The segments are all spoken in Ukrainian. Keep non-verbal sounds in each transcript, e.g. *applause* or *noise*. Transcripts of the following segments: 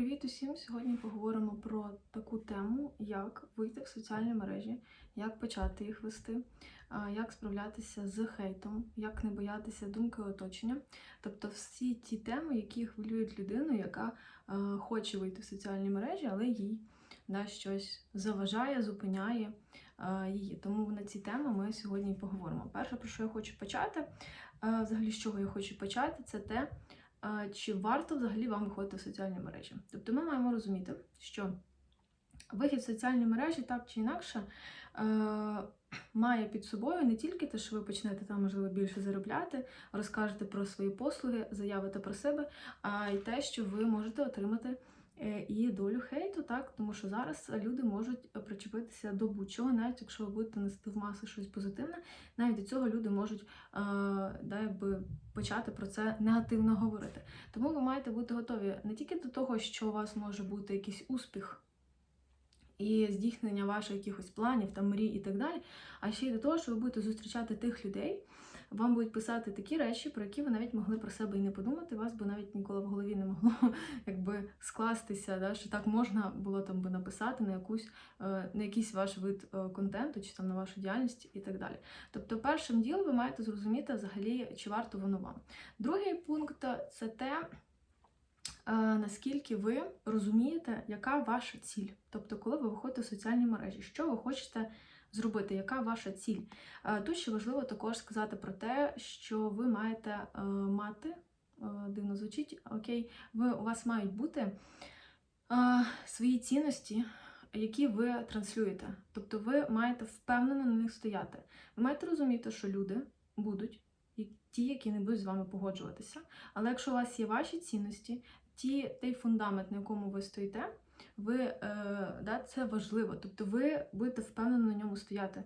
Привіт усім! Сьогодні поговоримо про таку тему, як вийти в соціальні мережі, як почати їх вести, як справлятися з хейтом, як не боятися думки оточення. Тобто всі ті теми, які хвилюють людину, яка хоче вийти в соціальні мережі, але їй да, щось заважає, зупиняє її. Тому на ці теми ми сьогодні поговоримо. Перше, про що я хочу почати, взагалі, з чого я хочу почати, це те чи варто взагалі вам виходити в соціальні мережі. Тобто ми маємо розуміти, що вихід в соціальні мережі так чи інакше е, має під собою не тільки те, що ви почнете там, можливо, більше заробляти, розкажете про свої послуги, заявите про себе, а й те, що ви можете отримати. е, І долю хейту, так, тому що зараз люди можуть причепитися до будь-чого, навіть якщо ви будете нести в маси щось позитивне, навіть до цього люди можуть е, да, почати про це негативно говорити. Тому ви маєте бути готові не тільки до того, що у вас може бути якийсь успіх і здійснення ваших якихось планів, там, мрій і так далі, а ще й до того, що ви будете зустрічати тих людей, вам будуть писати такі речі, про які ви навіть могли про себе і не подумати, вас би навіть ніколи в голові не могло *laughs* якби скластися, да, що так можна було там би написати на якусь е, на якийсь ваш вид е, контенту чи там на вашу діяльність і так далі. Тобто, першим ділом ви маєте зрозуміти взагалі, чи варто воно вам. Другий пункт це те. е, Наскільки ви розумієте, яка ваша ціль? Тобто, коли ви виходите в соціальні мережі, що ви хочете зробити, яка ваша ціль? Е, Тут ще важливо також сказати про те, що ви маєте е, мати, е, дивно звучить, окей, ви, у вас мають бути свої цінності, які ви транслюєте. Тобто ви маєте впевнено на них стояти. Ви маєте розуміти, що люди будуть ті, які не будуть з вами погоджуватися. Але якщо у вас є ваші цінності, ті, той фундамент, на якому ви стоїте, ви, е, да, це важливо. Тобто ви будете впевнено на ньому стояти.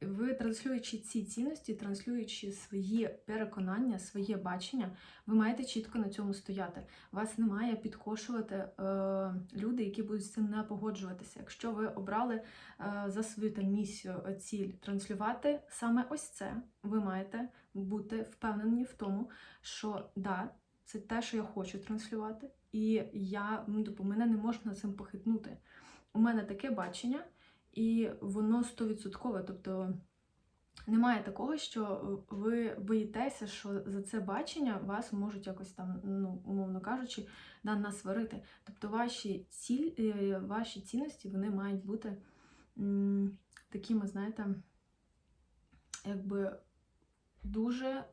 Ви транслюючи ці цінності, транслюючи свої переконання, своє бачення, ви маєте чітко на цьому стояти. Вас не має підкошувати е, люди, які будуть з цим не погоджуватися. Якщо ви обрали е, за свою там місію е, ціль транслювати саме ось це, ви маєте бути впевнені в тому, що да, це те, що я хочу транслювати, і я ну, типу, мене не можна цим похитнути. У мене таке бачення, і воно стовідсоткове. Тобто немає такого, що ви боїтеся, що за це бачення вас можуть якось там, ну, умовно кажучи, да, насварити. Тобто ваші ціль, е, ваші цінності вони мають бути м, такими, знаєте, якби дуже е,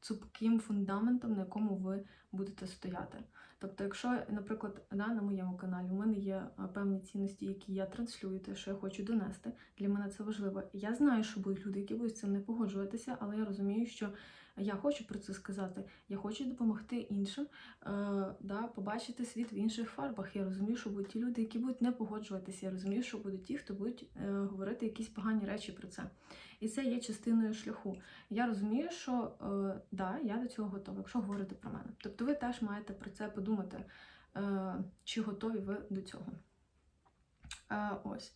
цупким фундаментом, на якому ви будете стояти. Тобто, якщо, наприклад, да, на моєму каналі у мене є е, певні цінності, які я транслюю, те, що я хочу донести, для мене це важливо. Я знаю, що будуть люди, які будуть з цим не погоджуватися, але я розумію, що я хочу про це сказати. Я хочу допомогти іншим, е, да, побачити світ в інших фарбах. Я розумію, що будуть ті люди, які будуть не погоджуватися. Я розумію, що будуть ті, хто будуть е, говорити якісь погані речі про це. І це є частиною шляху. Я розумію, що е, да, я до цього готова, якщо говорити про мене. Тобто ви теж маєте про це подумати, е, чи готові ви до цього. Е, ось.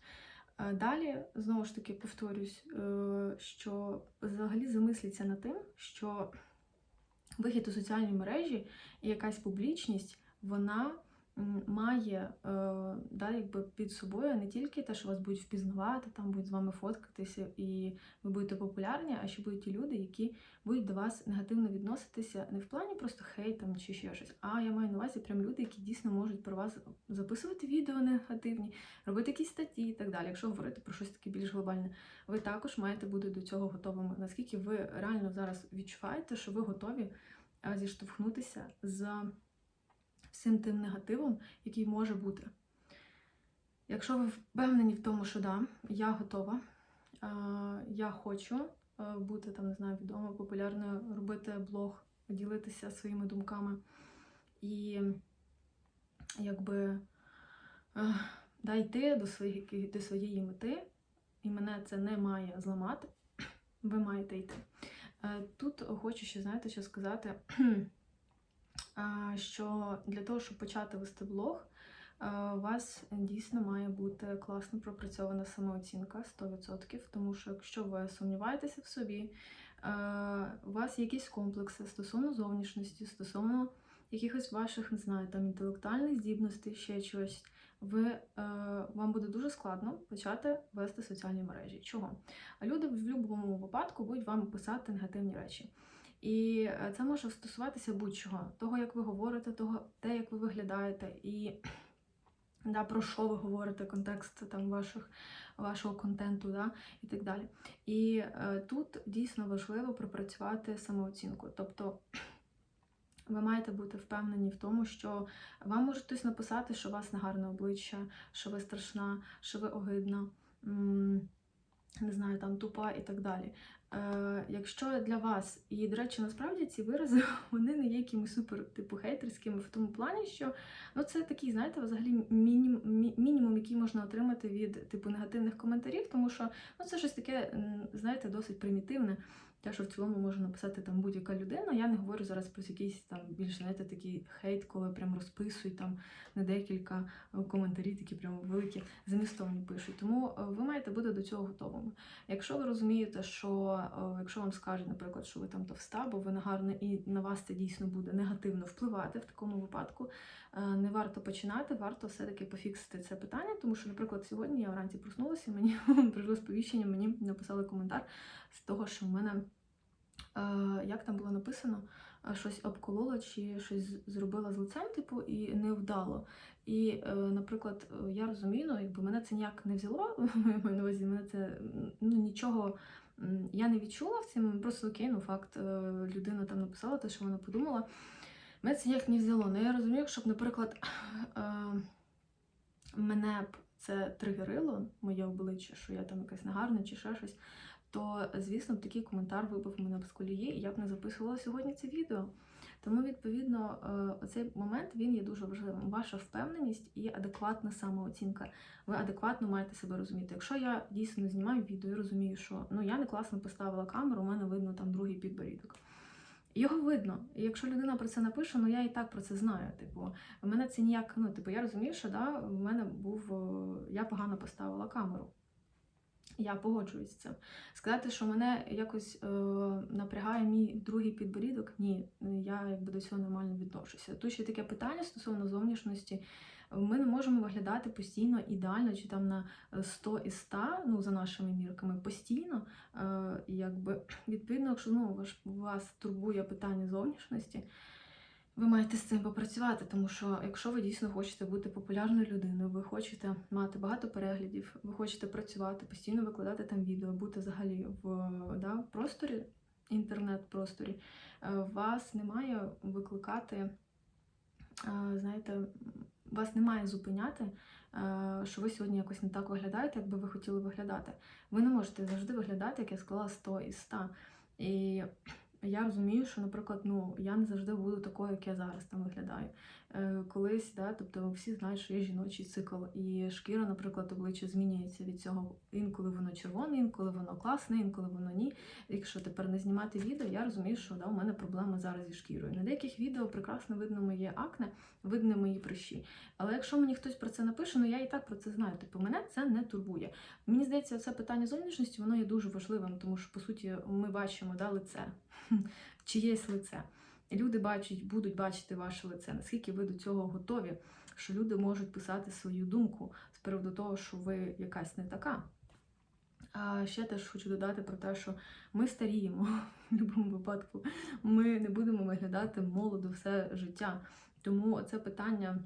Е, Далі, знову ж таки, повторюсь, е, що взагалі замисліться над тим, що вихід у соціальні мережі і якась публічність, вона має е, да, якби під собою не тільки те, що вас будуть впізнавати, там будуть з вами фоткатися і ви будете популярні, а ще будуть ті люди, які будуть до вас негативно відноситися не в плані просто хейтом чи ще щось, а я маю на увазі прям люди, які дійсно можуть про вас записувати відео негативні, робити якісь статті і так далі. Якщо говорити про щось таке більш глобальне, ви також маєте бути до цього готовими. Наскільки ви реально зараз відчуваєте, що ви готові зіштовхнутися з всім тим негативом, який може бути. Якщо ви впевнені в тому, що да, я готова, е, я хочу е, бути там, не знаю, відомою, популярною, робити блог, ділитися своїми думками і якби е, да, йти до, своїх, до своєї мети, і мене це не має зламати, *clears throat* ви маєте йти. Тут хочу ще, знаєте, що сказати, *clears throat* що для того, щоб почати вести блог, у вас дійсно має бути класно пропрацьована самооцінка 100%, тому що якщо ви сумніваєтеся в собі, у вас є якісь комплекси стосовно зовнішності, стосовно якихось ваших, не знаю, там інтелектуальних здібностей, ще чогось, ви, е, вам буде дуже складно почати вести соціальні мережі. Чого? А люди в будь-якому випадку будуть вам писати негативні речі. І е, це може стосуватися будь-чого, того, як ви говорите, того, те, як ви виглядаєте, і да, про що ви говорите, контекст там ваших, вашого контенту, да, і так далі. І е, тут дійсно важливо пропрацювати самооцінку. Тобто ви маєте бути впевнені в тому, що вам може хтось написати, що у вас негарне обличчя, що ви страшна, що ви огидна, не знаю, там тупа і так далі. Е, якщо для вас, і, до речі, насправді ці вирази *laughs* вони не є якимось супер типу хейтерськими в тому плані, що ну це такий, знаєте, взагалі мінім, мі- мінімум, який можна отримати від типу негативних коментарів, тому що ну це щось таке, знаєте, досить примітивне. Те, що в цілому може написати там будь-яка людина. Я не говорю зараз про якийсь там більш знаєте, такий хейт, коли прям розписують там не декілька е, коментарів, такі прям великі змістовні пишуть. Тому е, ви маєте бути до цього готовими. Якщо ви розумієте, що е, якщо вам скажуть, наприклад, що ви там товста, бо ви негарна, і на вас це дійсно буде негативно впливати в такому випадку, не варто починати, варто все-таки пофіксити це питання, тому що, наприклад, сьогодні я вранці проснулася, мені *laughs* прийшло сповіщення, мені написали коментар з того, що в мене, як там було написано, щось обколола чи щось зробила з лицем, типу, і не вдало. І, е, наприклад, е, я розумію, ну, якби мене це ніяк не взяло, *laughs* на увазі, мене це ну, нічого. Я не відчула в цьому, просто окей, ну факт, е, людина там написала те, що вона подумала. Мене це ніяк не взяло. Ну я розумію, якщо б, наприклад, *clears throat* мене б це тригерило, моє обличчя, що я там якась негарна чи ще щось, то, звісно, такий коментар вибив мене б з колії, і я б не записувала сьогодні це відео. Тому, відповідно, е, цей момент він є дуже важливим. Ваша впевненість і адекватна самооцінка. Ви адекватно маєте себе розуміти. Якщо я дійсно знімаю відео і розумію, що ну я не класно поставила камеру, у мене видно там другий підборідок. Його видно. І якщо людина про це напише, ну я і так про це знаю. Типу, мене це ніяк, ну типу, я розумію, що да, в мене був е, я погано поставила камеру. Я погоджуюсь з цим. Сказати, що мене якось е, напрягає мій другий підборідок, ні, я якби до цього нормально відношуся. Тут ще таке питання стосовно зовнішності. Ми не можемо виглядати постійно ідеально, чи там на 100 із 100, ну за нашими мірками, постійно. Е, якби відповідно, якщо ну, вас турбує питання зовнішності, ви маєте з цим попрацювати, тому що якщо ви дійсно хочете бути популярною людиною, ви хочете мати багато переглядів, ви хочете працювати, постійно викладати там відео, бути взагалі в да, просторі, інтернет-просторі, е, вас не має викликати, е, знаєте, вас не має зупиняти, е, що ви сьогодні якось не так виглядаєте, як би ви хотіли виглядати. Ви не можете завжди виглядати, як я сказала, 100 із 100. І я розумію, що, наприклад, ну я не завжди буду такою, як я зараз там виглядаю. Е, колись, да, тобто всі знають, що є жіночий цикл, і шкіра, наприклад, обличчя змінюється від цього. Інколи воно червоне, інколи воно класне, інколи воно ні. Якщо тепер не знімати відео, я розумію, що да, у мене проблема зараз зі шкірою. На деяких відео прекрасно видно моє акне, видно мої прищі. Але якщо мені хтось про це напише, ну я і так про це знаю. Типу, мене це не турбує. Мені здається, це питання зовнішності воно є дуже важливим, тому що по суті ми бачимо да, лице, *laughs* чиєсь лице. Люди бачать, будуть бачити ваше лице, наскільки ви до цього готові, що люди можуть писати свою думку з приводу того, що ви якась не така. А ще теж хочу додати про те, що ми старіємо *laughs* в будь-якому випадку. Ми не будемо виглядати молодо все життя. Тому це питання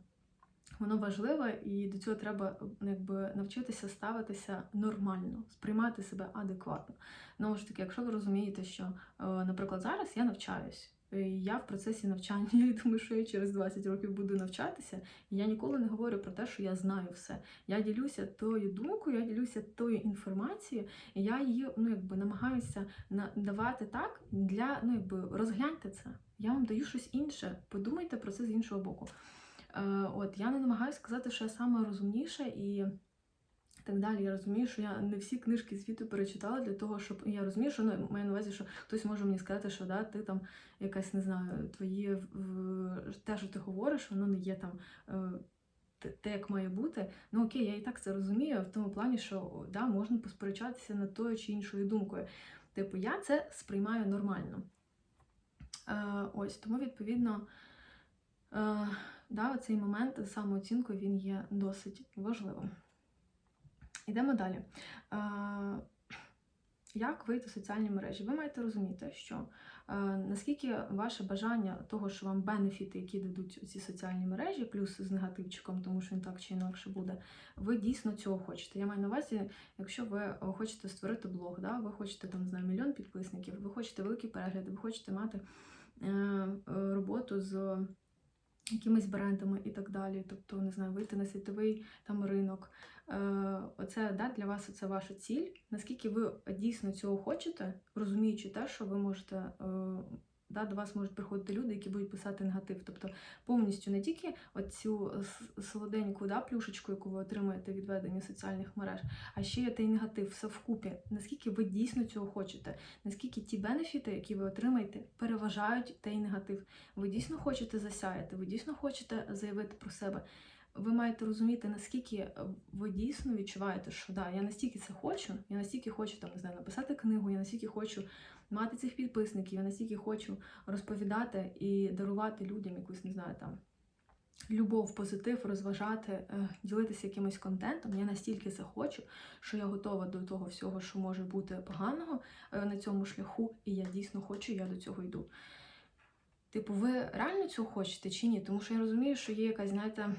воно важливе, і до цього треба якби навчитися ставитися нормально, сприймати себе адекватно. Знову ж таки, якщо ви розумієте, що, е, наприклад, зараз я навчаюсь. Е, Я в процесі навчання, *laughs* я думаю, що я через 20 років буду навчатися. І я ніколи не говорю про те, що я знаю все. Я ділюся тою думкою, я ділюся тою інформацією, і я її ну, якби, намагаюся надавати так для ну, якби, розгляньте це. Я вам даю щось інше. Подумайте про це з іншого боку. Е, От я не намагаюся сказати, що я саме розумніша і так далі. Я розумію, що я не всі книжки світу перечитала для того, щоб я розумію, що ну, маю на увазі, що хтось може мені сказати, що да, ти там якась не знаю, твої те, що ти говориш, воно не є там. е, те- як має бути, ну окей, я і так це розумію, в тому плані, що да, можна посперечатися над тою чи іншою думкою. Типу, я це сприймаю нормально. Е, ось, тому, відповідно, Е, да, цей момент самооцінкою він є досить важливим. Йдемо далі. Е, як вийти в соціальні мережі? Ви маєте розуміти, що е, наскільки ваше бажання того, що вам бенефіти, які дадуть ці соціальні мережі, плюс з негативчиком, тому що він так чи інакше буде, ви дійсно цього хочете. Я маю на увазі, якщо ви хочете створити блог, да, ви хочете там, знаю, мільйон підписників, ви хочете великі перегляди, ви хочете мати е, е, роботу з якимись брендами і так далі. Тобто, не знаю, вийти на світовий там ринок. Е, Оце да, для вас це ваша ціль. Наскільки ви дійсно цього хочете, розуміючи те, що ви можете. е, Да, до вас можуть приходити люди, які будуть писати негатив. Тобто повністю не тільки оцю солоденьку да, плюшечку, яку ви отримуєте від ведення соціальних мереж, а ще й той негатив все вкупі. Наскільки ви дійсно цього хочете, наскільки ті бенефіти, які ви отримаєте, переважають той негатив. Ви дійсно хочете засяяти, ви дійсно хочете заявити про себе. Ви маєте розуміти, наскільки ви дійсно відчуваєте, що да, я настільки це хочу, я настільки хочу там, не знаю, написати книгу, я настільки хочу мати цих підписників, я настільки хочу розповідати і дарувати людям якусь, не знаю, там любов, позитив, розважати, е, ділитися якимось контентом. Я настільки це хочу, що я готова до того всього, що може бути поганого е, на цьому шляху, і я дійсно хочу, я до цього йду. Типу, ви реально цього хочете чи ні? Тому що я розумію, що є якась, знаєте,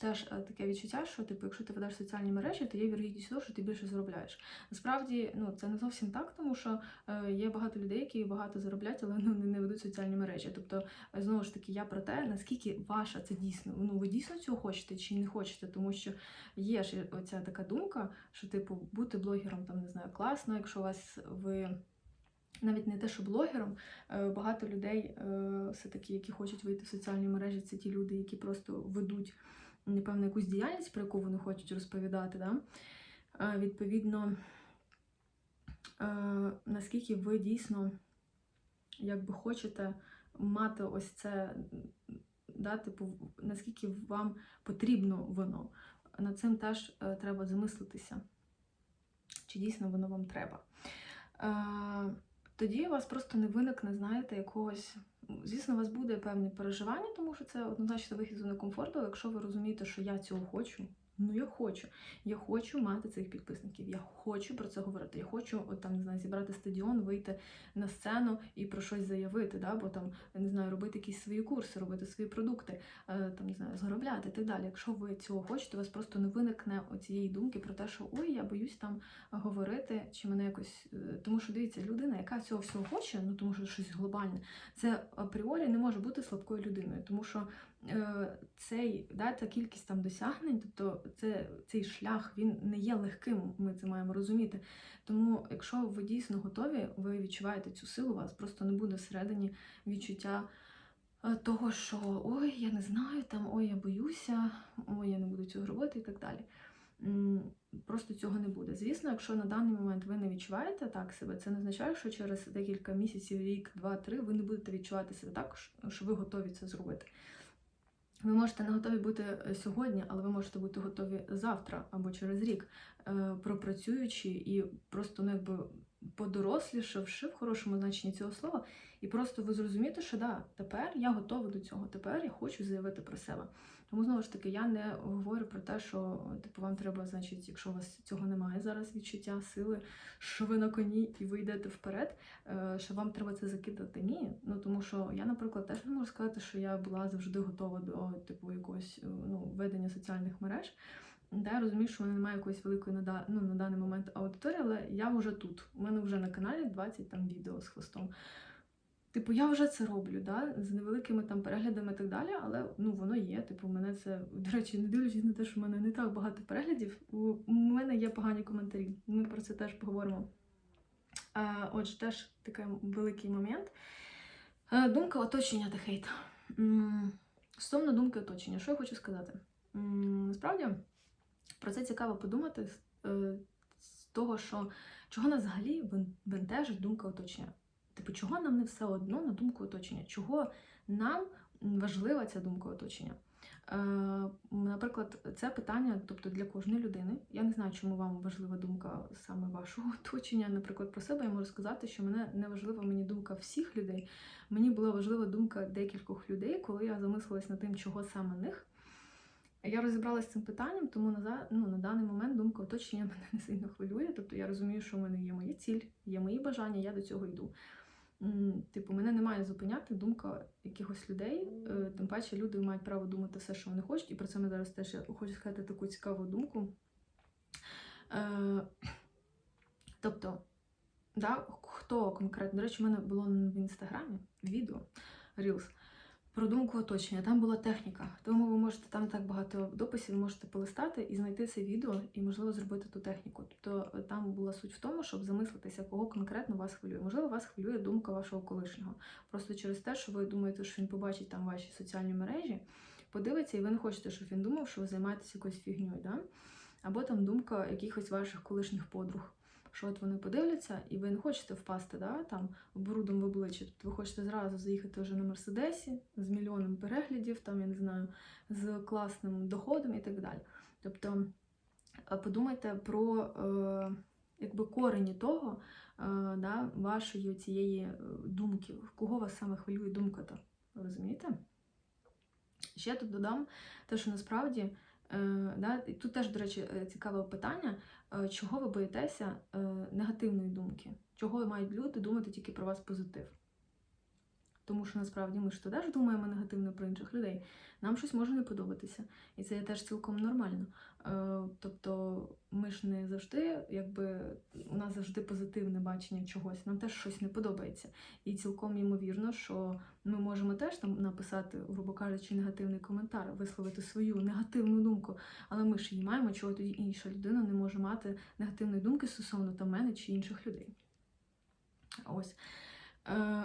теж е, таке відчуття, що типу, якщо ти ведеш соціальні мережі, то є вірогідність того, що ти більше заробляєш. Насправді, ну це не зовсім так, тому що е, є багато людей, які багато заробляють, але ну, не ведуть соціальні мережі. Тобто, е, знову ж таки, я про те, наскільки ваша це дійсно. Ну, ви дійсно цього хочете чи не хочете, тому що є ж оця така думка, що типу бути блогером там не знаю, класно, якщо вас ви. Навіть не те, що блогером, е, багато людей е, все-таки, які хочуть вийти в соціальні мережі, це ті люди, які просто ведуть, напевно, якусь діяльність, про яку вони хочуть розповідати. Да? Е, Відповідно, наскільки ви дійсно якби хочете мати ось це, да, типу, наскільки вам потрібно воно. Над цим теж треба замислитися, чи дійсно воно вам треба. Тоді у вас просто не виникне, знаєте, якогось. Звісно, у вас буде певне переживання, тому що це однозначно вихід з зони комфорту. але Якщо ви розумієте, що я цього хочу, ну я хочу. Я хочу мати цих підписників. Я хочу про це говорити. Я хочу от, там, не знаю, зібрати стадіон, вийти на сцену і про щось заявити, да? бо там не знаю, робити якісь свої курси, робити свої продукти, е, там не знаю, заробляти і так далі. Якщо ви цього хочете, у вас просто не виникне цієї думки про те, що ой, я боюсь там говорити, чи мене якось. е, Тому що дивіться, людина, яка цього всього хоче, ну тому що щось глобальне, це апріорі не може бути слабкою людиною, тому що цей да, ця кількість там досягнень, тобто це цей шлях він не є легким. Ми це маємо розуміти. Тому, якщо ви дійсно готові, ви відчуваєте цю силу, у вас просто не буде всередині відчуття. е, Того, що ой, я не знаю, там ой, я боюся, ой, я не буду цього робити і так далі. Просто цього не буде. Звісно, якщо на даний момент ви не відчуваєте так себе, це не означає, що через декілька місяців, рік, два, три ви не будете відчувати себе так, що ви готові це зробити. Ви можете не готові бути е, сьогодні, але ви можете бути готові завтра або через рік, е, пропрацюючи і просто ну, якби подорослішавши в хорошому значенні цього слова, і просто ви зрозумієте, що да, тепер я готова до цього, тепер я хочу заявити про себе. Тому знову ж таки, я не говорю про те, що типу вам треба, значить, якщо у вас цього немає зараз відчуття сили, що ви на коні і ви йдете вперед, е, що вам треба це закидати. Ні. Ну тому що я, наприклад, теж не можу сказати, що я була завжди готова до типу якогось е, ну, ведення соціальних мереж. Да, я розумію, що в мене немає якоїсь великої ну, на даний момент аудиторії, але я вже тут. У мене вже на каналі 20 там відео з хвостом. Типу, я вже це роблю, да? з невеликими там переглядами і так далі, але ну воно є. Типу, мене це, до речі, не дивлячись на те, що в мене не так багато переглядів, у мене є погані коментарі. Ми про це теж поговоримо. А, отже, теж такий великий момент. Е, Думка оточення та хейт. Стосовно думки оточення, що я хочу сказати? Насправді про це цікаво подумати з, е, того, що чого нас взагалі бентежить думка оточення. Типу, чого нам не все одно на думку оточення? Чого нам важлива ця думка оточення. Е, Наприклад, це питання, тобто для кожної людини. Я не знаю, чому вам важлива думка саме вашого *laughs* оточення. Наприклад, про себе я можу сказати, що мене не важлива мені думка всіх людей. Мені була важлива думка декількох людей, коли я замислилась над тим, чого саме них. Я розібралася з цим питанням, тому на, ну, на даний момент думка оточення *laughs* мене не сильно хвилює. Тобто я розумію, що в мене є моя ціль, є мої бажання, я до цього йду. Типу, мене не має зупиняти думка якихось людей. Е, Тим паче люди мають право думати все, що вони хочуть, і про це ми зараз теж я хочу сказати таку цікаву думку. Е, Тобто, да, хто конкретно, до речі, в мене було в інстаграмі відео Reels про думку оточення. Там була техніка. Тому ви можете там так багато дописів, можете полистати і знайти це відео і, можливо, зробити ту техніку. Тобто е, там була суть в тому, щоб замислитися, кого конкретно вас хвилює. Можливо, вас хвилює думка вашого колишнього. Просто через те, що ви думаєте, що він побачить там ваші соціальні мережі, подивиться, і ви не хочете, щоб він думав, що ви займаєтеся якоюсь фігньою. Да? Або там думка якихось ваших колишніх подруг. Що от вони подивляться, і ви не хочете впасти да, там брудом в обличчя. Тобто ви хочете зразу заїхати вже на Мерседесі з мільйоном переглядів, там, я не знаю, з класним доходом і так далі. Тобто е, подумайте про е, якби корені того, е, да, вашої цієї е, думки, кого вас саме хвилює думка-то. Розумієте? Ще тут додам те, що насправді, е, да, тут теж, до речі, цікаве питання, чого ви боїтеся е, негативної думки? Чого мають люди думати тільки про вас позитив? Тому що насправді ми ж теж думаємо негативно про інших людей. Нам щось може не подобатися. І це теж цілком нормально. Е, Тобто ми ж не завжди, якби у нас завжди позитивне бачення чогось, нам теж щось не подобається. І цілком ймовірно, що ми можемо теж там написати, грубо кажучи, негативний коментар, висловити свою негативну думку, але ми ж її маємо, чого тоді інша людина не може мати негативної думки стосовно там мене чи інших людей. Ось. Е,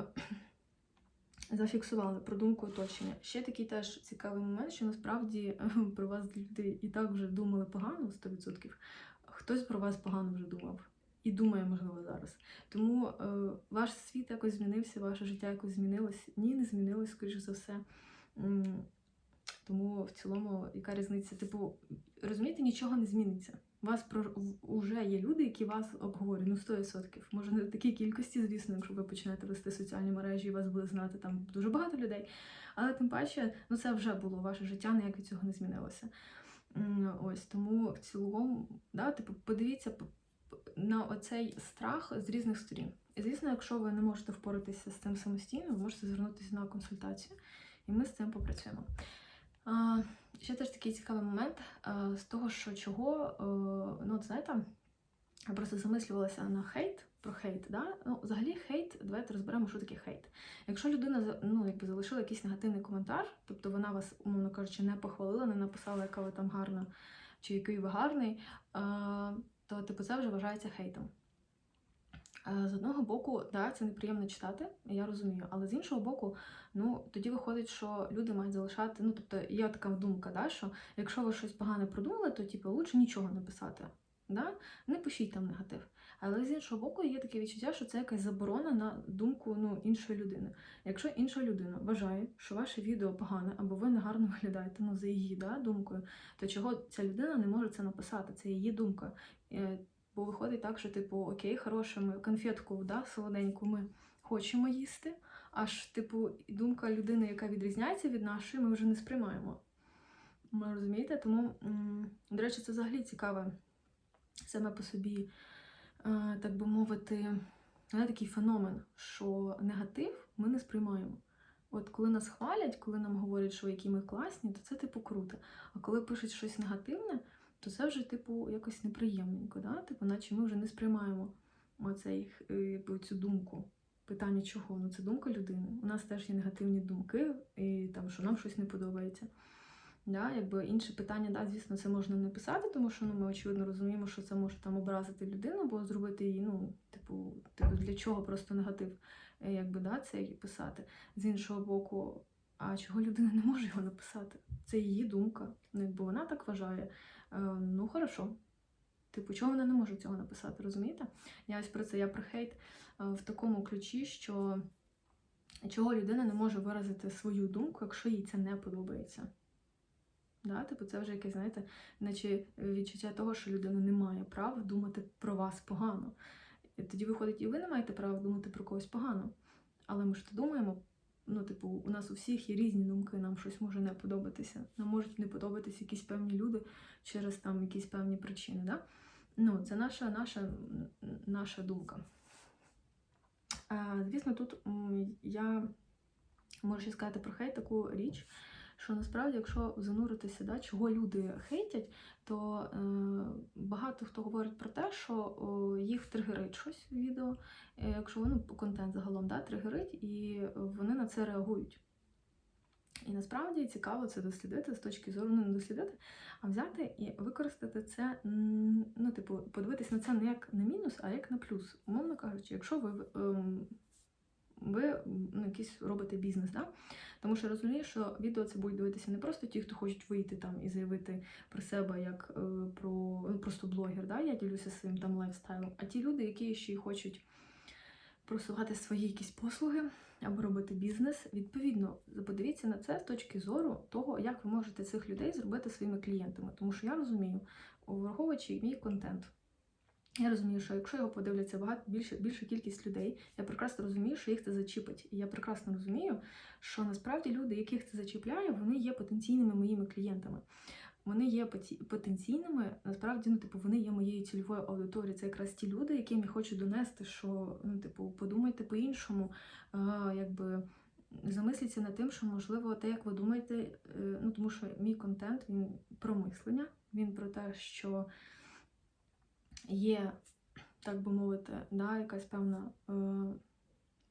Зафіксували про думку оточення. Ще такий теж цікавий момент, що насправді *laughs* про вас люди і так вже думали погано 100%. Хтось про вас погано вже думав. І думає, можливо, зараз. Тому е, ваш світ якось змінився, ваше життя якось змінилось. Ні, не змінилось, скоріш за все. Тому в цілому, яка різниця? Типу, розумієте, нічого не зміниться. Вас про вже є люди, які вас обговорюють, ну 100%. Може, не в такій кількості, звісно, якщо ви почнете вести соціальні мережі, і вас буде знати там дуже багато людей. Але тим паче, ну це вже було ваше життя, ніяк від цього не змінилося. Ось тому в цілому, да, типу, подивіться на оцей страх з різних сторін. І звісно, якщо ви не можете впоратися з цим самостійно, ви можете звернутися на консультацію, і ми з цим попрацюємо. Ще теж такий цікавий момент з того, що чого, е, ну, от знаєте, я просто замислювалася на хейт, про хейт. Да? Ну, взагалі, хейт, давайте розберемо, що таке хейт. Якщо людина ну, якби залишила якийсь негативний коментар, тобто вона вас, умовно кажучи, не похвалила, не написала, яка ви там гарна, чи який ви гарний, то типу, це вже вважається хейтом. Е, З одного боку, да, це неприємно читати, я розумію, але з іншого боку, ну тоді виходить, що люди мають залишати. Ну, тобто є така думка, да, що якщо ви щось погане продумали, то типу, лучше нічого не писати. Да? Не пишіть там негатив. Але з іншого боку, є таке відчуття, що це якась заборона на думку ну, іншої людини. Якщо інша людина вважає, що ваше відео погане або ви негарно *laughs* виглядаєте ну, за її да, думкою, то чого ця людина не може це написати? Це її думка. Бо виходить так, що, типу, окей, хороше, ми конфетку, да, солоденьку ми хочемо їсти, аж, типу, думка людини, яка відрізняється від нашої, ми вже не сприймаємо. Розумієте? Тому, до речі, це взагалі цікаве саме по собі, е, так би мовити, такий феномен, що негатив ми не сприймаємо. От коли нас хвалять, коли нам говорять, що які ми класні, то це типу круто. А коли пишуть щось негативне, то це вже, типу, якось неприємненько, да? Типу, наче ми вже не сприймаємо оцей, е, цю думку. Питання чого? Ну це думка людини. У нас теж є негативні думки, і там, що нам щось не подобається. Да, якби інше питання, да, звісно, це можна не писати, тому що ну, ми очевидно розуміємо, що це може там образити людину, бо зробити її, ну, типу, типу для чого просто негатив, е, якби да, це писати. З іншого боку, а чого людина не може його написати? Це її думка. Ну, якби вона так вважає. Е, ну, хорошо. Типу, чого вона не може цього написати, розумієте? Я ось про це я про хейт е, в такому ключі, що чого людина не може виразити свою думку, якщо їй це не подобається. Да? Типу, це вже якесь, знаєте, наче відчуття того, що людина не має права думати про вас погано. Тоді виходить, і ви не маєте права думати про когось погано. Але ми ж то думаємо, ну, типу, у нас у всіх є різні думки, нам щось може не подобатися. Нам можуть не подобатися якісь певні люди через там якісь певні причини. Да? Ну, це наша, наша, наша думка. Е, звісно, тут я можу сказати про хейт таку річ, що насправді, якщо зануритися, да, чого люди хейтять, то е, багато хто говорить про те, що о, їх тригерить щось в відео, е, якщо воно контент загалом да, тригерить, і вони на це реагують. І насправді цікаво це дослідити з точки зору ну, не дослідити, а взяти і використати це, ну, типу, подивитись на це не як на мінус, а як на плюс. Умовно кажучи, якщо ви, ем, ви ну, якийсь робите бізнес, да? тому що розумію, що відео це будуть дивитися не просто ті, хто хочуть вийти там і заявити про себе як е, про ну, просто блогер, да? я ділюся своїм там лайфстайлом, а ті люди, які ще й хочуть просувати свої якісь послуги або робити бізнес. Відповідно, подивіться на це з точки зору того, як ви можете цих людей зробити своїми клієнтами. Тому що я розумію, враховуючи мій контент. Я розумію, що якщо його подивляться багато більше, більша кількість людей, я прекрасно розумію, що їх це зачіпить. І я прекрасно розумію, що насправді люди, яких це зачіпляє, вони є потенційними моїми клієнтами. Вони є потенційними, насправді, ну, типу, вони є моєю цільовою аудиторією. Це якраз ті люди, яким я хочу донести, що ну, типу, подумайте по-іншому, е, якби замисліться над тим, що можливо те, як ви думаєте, е, ну тому що мій контент він про мислення, він про те, що є, так би мовити, да, якась певна. Е,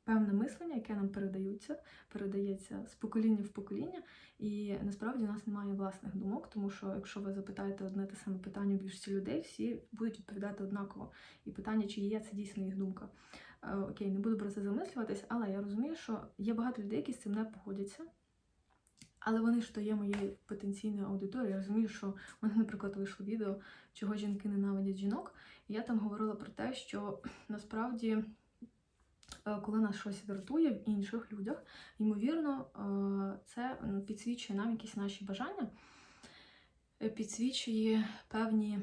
Певне мислення, яке нам передаються, передається з покоління в покоління, і насправді у нас немає власних думок, тому що якщо ви запитаєте одне те саме питання у більшості людей, всі будуть відповідати однаково. І питання, чи є це дійсно їх думка. Е, Окей, не буду про це замислюватись, але я розумію, що є багато людей, які з цим не погодяться. Але вони ж то є моєю потенційною аудиторією. Я розумію, що в мене, наприклад, вийшло відео, чого жінки ненавидять жінок. І я там говорила про те, що *clears throat* насправді, е, коли нас щось дратує в інших людях, ймовірно, е, це підсвічує нам якісь наші бажання, е, підсвічує певні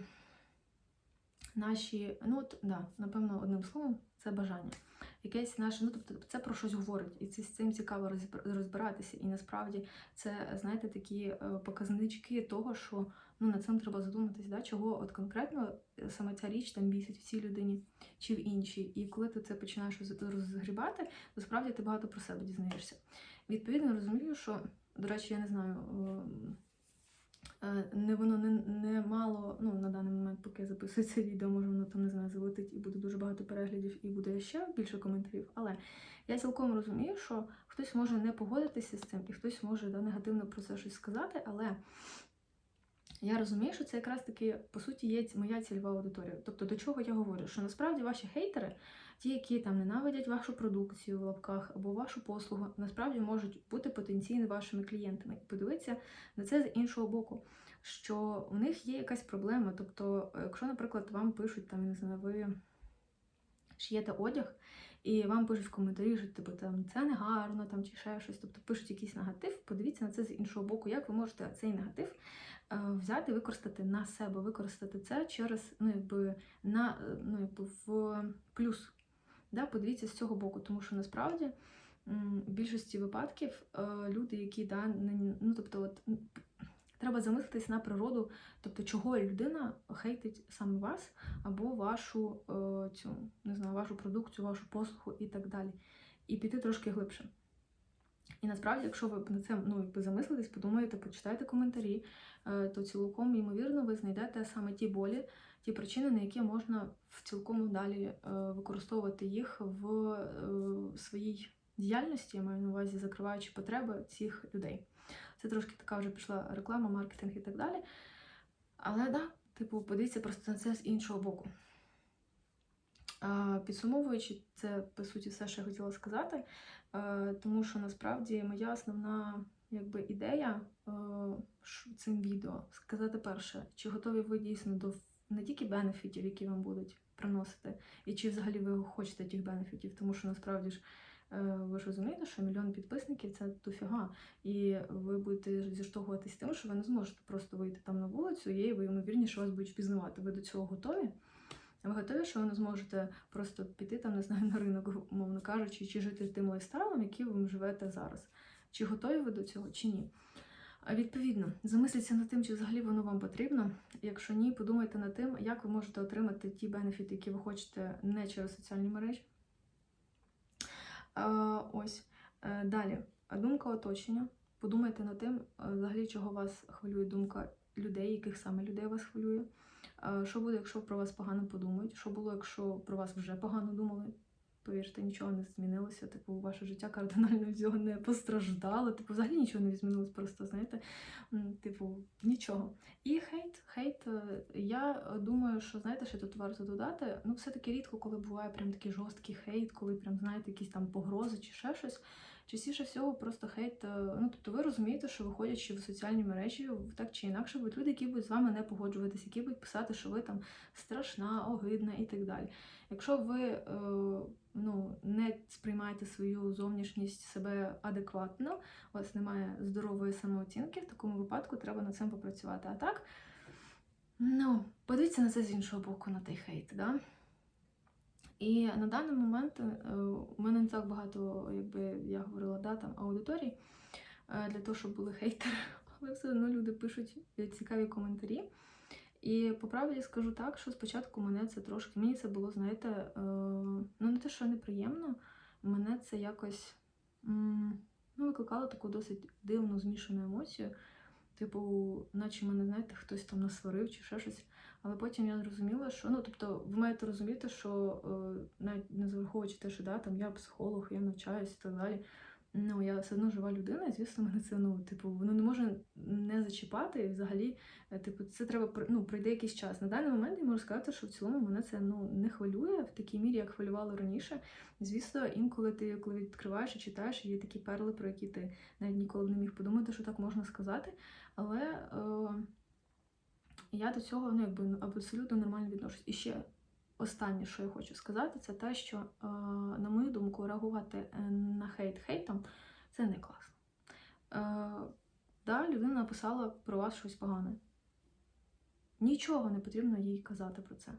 наші, ну от, да, напевно, одним словом, це бажання. Якесь наше, ну тобто це про щось говорить, і це з цим цікаво розбир- розбиратися. І насправді це, знаєте, такі е, показнички того, що ну над цим треба задуматись, да, чого от конкретно е, саме ця річ там бісить в цій людині чи в іншій. І коли ти це починаєш розгрібати, то справді ти багато про себе дізнаєшся. Відповідно, розумію, що, до речі, я не знаю. Е, Не воно не, не мало, ну на даний момент, поки я записую це відео, може воно там не знаю, залетить і буде дуже багато переглядів, і буде ще більше коментарів. Але я цілком розумію, що хтось може не погодитися з цим, і хтось може да, негативно про це щось сказати, але я розумію, що це якраз таки по суті є моя цільова аудиторія. Тобто до чого я говорю? Що насправді ваші хейтери, ті, які там ненавидять вашу продукцію в лапках або вашу послугу, насправді можуть бути потенційно вашими клієнтами. І подивитися на це з іншого боку, що в них є якась проблема. Тобто, е, якщо, наприклад, вам пишуть там, не знаю, ви шиєте одяг, і вам пишуть в коментарі, що типу там це не гарно, там чи ще щось, тобто пишуть якийсь негатив, подивіться на це з іншого боку, як ви можете цей негатив е, взяти, використати на себе, використати це через ну, якби, на, е, ну, якби в плюс. Да, подивіться з цього боку, тому що насправді в більшості випадків е, люди, які да, ну, тобто, от, треба замислитись на природу, тобто, чого людина хейтить саме вас або вашу е, цю, не знаю, вашу продукцію, вашу послугу і так далі. І піти трошки глибше. І насправді, якщо ви на це ну, якби замислитесь, подумаєте, почитаєте коментарі, е, то цілком, ймовірно, ви знайдете саме ті болі, ті причини, на які можна в цілком далі е, використовувати їх в е, своїй діяльності, я маю на увазі, закриваючи потреби цих людей. Це трошки така вже пішла реклама, маркетинг і так далі. Але да, типу, подивіться просто на це з іншого боку. Підсумовуючи, це по суті все, що я хотіла сказати, е, тому що насправді моя основна якби, ідея цим відео сказати перше, чи готові ви дійсно до не тільки бенефітів, які вам будуть приносити, і чи взагалі ви хочете тих бенефітів, тому що насправді ж Е, Ви ж розумієте, що мільйон підписників це дофіга. І ви будете зіштовхуватися тим, що ви не зможете просто вийти там на вулицю, і ви ймовірніше що вас будуть впізнавати. Ви до цього готові? Ви готові, що ви не зможете просто піти там, не знаю, на ринок, мовно кажучи, чи жити тим лайфстайлом, яким ви живете зараз. Чи готові ви до цього, чи ні? Відповідно, замисліться над тим, чи взагалі воно вам потрібно. Якщо ні, подумайте над тим, як ви можете отримати ті бенефіти, які ви хочете не через соціальні мережі. Ось. Е, Далі, думка оточення. Подумайте над тим, е, взагалі, чого вас хвилює думка людей, яких саме людей вас хвилює. Е, Що буде, якщо про вас погано подумають? Що було, якщо про вас вже погано думали? Повірте, нічого не змінилося. Типу, ваше життя кардинально *laughs* від цього не постраждало. Типу, взагалі нічого не змінилось, просто знаєте, типу, нічого. І хейт, хейт. е, Я думаю, що знаєте, що тут варто додати. Ну, все-таки рідко, коли буває прям такий жорсткий хейт, коли прям знаєте, якісь там погрози чи ще щось. Частіше всього, просто хейт. е, Ну, тобто, ви розумієте, що виходячи в соціальні мережі, так чи інакше, будуть люди, які будуть з вами не погоджуватися, які будуть писати, що ви там страшна, огидна і так далі. Якщо ви е, ну, не сприймаєте свою зовнішність себе адекватно, у вас немає здорової самооцінки, в такому випадку треба над цим попрацювати. А так, ну, подивіться на це з іншого боку, на той хейт. Да? І на даний момент е, у мене не так багато, якби я говорила, да, там, аудиторій е, для того, щоб були хейтери, але все одно люди пишуть цікаві коментарі. І по правді скажу так, що спочатку мене це трошки, мені це було, знаєте, е, ну не те, що неприємно, мене це якось ну, викликало таку досить дивну змішану емоцію. Типу, наче мене, знаєте, хтось там насварив чи ще щось. Але потім я зрозуміла, що ну, тобто, ви маєте розуміти, що е, навіть не зараховуючи те, що да, там я психолог, я навчаюсь і так далі. Ну, я все одно жива людина, і звісно, мене це ну, типу, воно не може не зачіпати. І взагалі, е, типу, це треба ну, пройде якийсь час. На даний момент я можу сказати, що в цілому мене це ну не хвилює в такій мірі, як хвилювало раніше. Звісно, інколи ти коли відкриваєш і читаєш, є такі перли, про які ти навіть ніколи б не міг подумати, що так можна сказати. Але е, я до цього ну, якби абсолютно нормально відношусь. І ще останнє, що я хочу сказати, це те, що, е, на мою думку, реагувати е, на хейт хейтом це не класно. Е, да, людина написала про вас щось погане. Нічого не потрібно їй казати про це.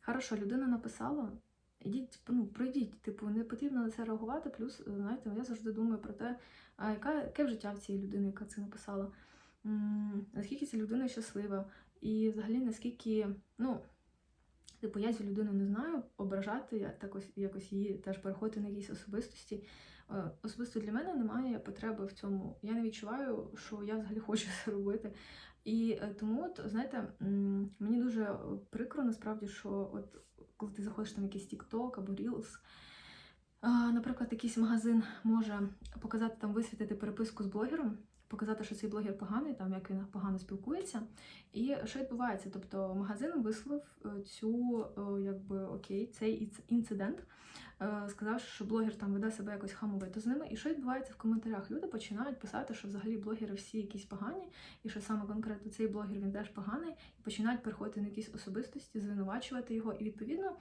Хорошо, людина написала. Ідіть, ну, пройдіть, типу, не потрібно на це реагувати. Плюс, знаєте, я завжди думаю про те, яка, яке в життя в цієї людини, яка це написала. Наскільки ця людина щаслива, і взагалі наскільки, ну, типу, я цю людину не знаю, ображати, я так ось якось її теж переходити на якісь особистості. Е, Особисто для мене немає потреби в цьому. Я не відчуваю, що я взагалі хочу це робити. І е, тому, от, знаєте, мені дуже е, прикро насправді, що от коли ти заходиш там якийсь TikTok або Reels, наприклад, якийсь магазин може показати там висвітити переписку з блогером, показати, що цей блогер поганий, там як він погано спілкується. І що відбувається? Тобто магазин висловив е, цю е, якби окей, цей інцидент, е, сказав, що блогер там веде себе якось хамовито з ними. І що відбувається в коментарях? Люди починають писати, що взагалі блогери всі якісь погані, і що саме конкретно цей блогер він теж поганий, і починають переходити на якісь особистості, звинувачувати його. І відповідно.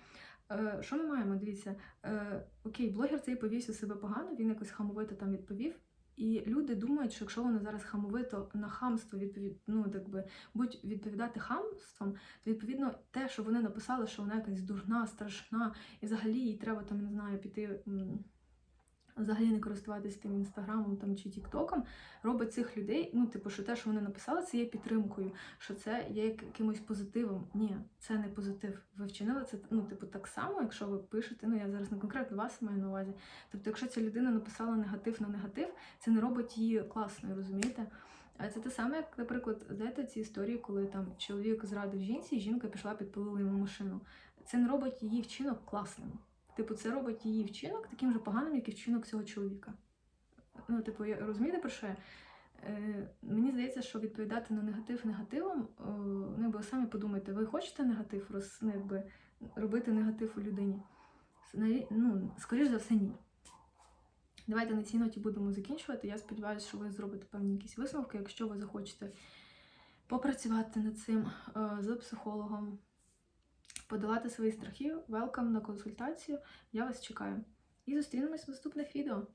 Що ми маємо? Дивіться, окей, блогер цей повівся себе погано, він якось хамовито там відповів. І люди думають, що якщо вони зараз хамовито на хамство відповід... ну, так би, будуть відповідати хамством, то відповідно те, що вони написали, що вона якась дурна, страшна, і взагалі їй треба там, не знаю, піти. Взагалі не користуватися тим інстаграмом там чи тіктоком, робить цих людей. Ну, типу, що те, що вони написали, це є підтримкою, що це є якимось позитивом. Ні, це не позитив. Ви вчинили це ну, типу, так само, якщо ви пишете. Ну я зараз не конкретно вас маю на увазі. Тобто, якщо ця людина написала негатив на негатив, це не робить її класною, розумієте? А Це те саме, як, наприклад, знаєте, ці історії, коли там чоловік зрадив жінці, і жінка пішла підпалила йому машину. Це не робить її вчинок класним. Типу, це робить її вчинок таким же поганим, як і вчинок цього чоловіка. Ну, типу, розумієте про що? Е, мені здається, що відповідати на негатив негативом, е, ну, якби самі подумайте, ви хочете негатив роз, ну, якби, робити негатив у людині? Ну, скоріш за все, ні. Давайте на цій ноті будемо закінчувати. Я сподіваюся, що ви зробите певні якісь висновки, якщо ви захочете попрацювати над цим е, з психологом, подолати свої страхи, велкам на консультацію. Я вас чекаю. І зустрінемось в наступних відео.